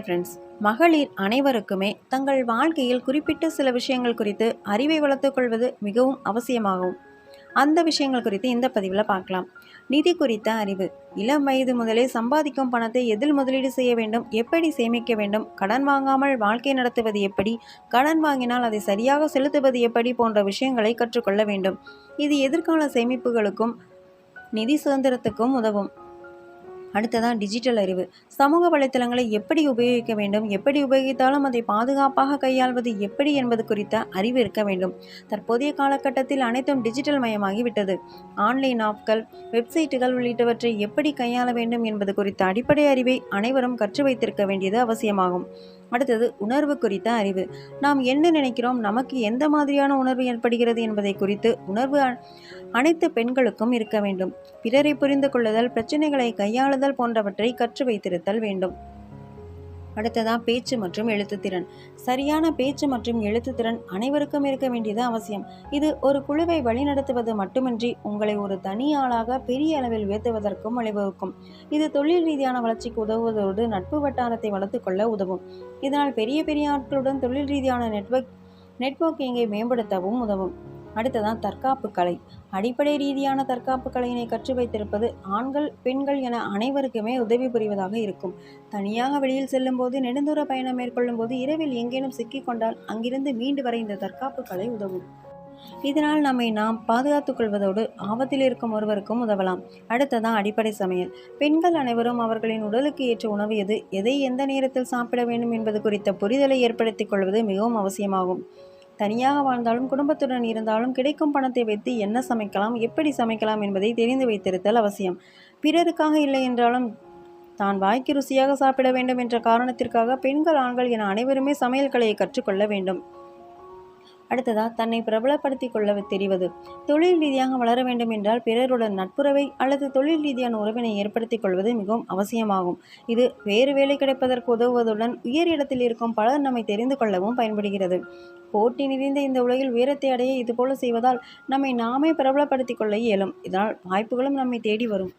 Friends மகளிர் அனைவருக்குமே தங்கள் வாழ்க்கையில் குறிப்பிட்ட சில விஷயங்கள் குறித்து அறிவை வளர்த்துக்கொள்வது மிகவும் அவசியமாகும். அந்த விஷயங்கள் குறித்து இந்த பதிவில் பார்க்கலாம். நிதி குறித்த அறிவு. இளம் வயது முதலே சம்பாதிக்கும் பணத்தை எதில் முதலீடு செய்ய வேண்டும் எப்படி சேமிக்க வேண்டும் கடன் வாங்காமல் வாழ்க்கை நடத்துவது எப்படி கடன் வாங்கினால் அதை சரியாக செலுத்துவது எப்படி போன்ற விஷயங்களை கற்றுக்கொள்ள வேண்டும். இது எதிர்கால சேமிப்புகளுக்கும் நிதி சுதந்திரத்துக்கும் உதவும். அடுத்ததான் டிஜிட்டல் அறிவு. சமூக வலைத்தளங்களை எப்படி உபயோகிக்க வேண்டும்? எப்படி உபயோகித்தாலும் அதை பாதுகாப்பாக கையாள்வது எப்படி என்பது குறித்த அறிவு இருக்க வேண்டும். தற்போதைய காலகட்டத்தில் அனைத்தும் டிஜிட்டல் மயமாகிவிட்டது ஆன்லைன் ஆப்கள் வெப்சைட்டுகள் உள்ளிட்டவற்றை எப்படி கையாள வேண்டும் என்பது குறித்த அடிப்படை அறிவை அனைவரும் கற்று வைத்திருக்க வேண்டியது அவசியமாகும். அடுத்தது உணர்வு குறித்த அறிவு. நாம் என்ன நினைக்கிறோம்? நமக்கு எந்த மாதிரியான உணர்வு ஏற்படுகிறது என்பதை குறித்து உணர்வு அனைத்து பெண்களுக்கும் இருக்க வேண்டும். பிறரை புரிந்து கொள்ளுதல் பிரச்சனைகளை கையாளுதல் போன்றவற்றை கற்று வைத்திருத்தல் வேண்டும். அடுத்ததான் பேச்சு மற்றும் எழுத்துத்திறன். சரியான பேச்சு மற்றும் எழுத்துத்திறன் அனைவருக்கும் இருக்க வேண்டியது அவசியம். இது ஒரு குழுவை வழிநடத்துவது மட்டுமின்றி உங்களை ஒரு தனி ஆளாக பெரிய அளவில் உயர்த்துவதற்கும் வழிவகுக்கும். இது தொழில் ரீதியான வளர்ச்சிக்கு உதவுவதோடு நட்பு வட்டாரத்தை வளர்த்துக்கொள்ள உதவும். இதனால் பெரிய பெரிய ஆட்களுடன் தொழில் ரீதியான நெட்வொர்க் நெட்வொர்க்கிங்கை மேம்படுத்தவும் உதவும். அடுத்ததான் தற்காப்பு கலை. அடிப்படை ரீதியான தற்காப்பு கலையினை கற்று வைத்திருப்பது ஆண்கள் பெண்கள் என அனைவருக்குமே உதவி புரிவதாக இருக்கும். தனியாக வெளியில் செல்லும் போது நெடுந்தூர பயணம் மேற்கொள்ளும் போது இரவில் எங்கேனும் சிக்கிக்கொண்டால் அங்கிருந்து மீண்டு வர இந்த தற்காப்பு கலை உதவும். இதனால் நம்மை நாம் பாதுகாத்துக் கொள்வதோடு ஆபத்தில் இருக்கும் ஒருவருக்கும் உதவலாம். அடுத்ததான் அடிப்படை சமையல். பெண்கள் அனைவரும் அவர்களின் உடலுக்கு ஏற்ற உணவு எது எதை எந்த நேரத்தில் சாப்பிட வேண்டும் என்பது குறித்த புரிதலை ஏற்படுத்திக் கொள்வது மிகவும் அவசியமாகும். தனியாக வாழ்ந்தாலும் குடும்பத்துடன் இருந்தாலும் கிடைக்கும் பணத்தை வைத்து என்ன சமைக்கலாம் எப்படி சமைக்கலாம் என்பதை தெரிந்து வைத்திருத்தல் அவசியம். பிறருக்காக இல்லை என்றாலும் தான் வாய்க்கு ருசியாக சாப்பிட வேண்டும் என்ற காரணத்திற்காக பெண்கள் ஆண்கள் என அனைவருமே சமையல் கலையை கற்றுக்கொள்ள வேண்டும். அடுத்ததாக தன்னை பிரபலப்படுத்திக் கொள்ள தெரிவது. தொழில் ரீதியாக வளர வேண்டும் என்றால் பிறருடன் நட்புறவை அல்லது தொழில் ரீதியான உறவினை ஏற்படுத்திக் கொள்வது மிகவும் அவசியமாகும். இது வேறு வேலை கிடைப்பதற்கு உதவுவதுடன் உயர் இடத்தில் இருக்கும் பலர் நம்மை தெரிந்து கொள்ளவும் பயன்படுகிறது. போட்டி நிறைந்த இந்த உலகில் உயரத்தை அடைய இதுபோல செய்வதால் நம்மை நாமே பிரபலப்படுத்திக் கொள்ள இயலும். இதனால் வாய்ப்புகளும் நம்மை தேடி வரும்.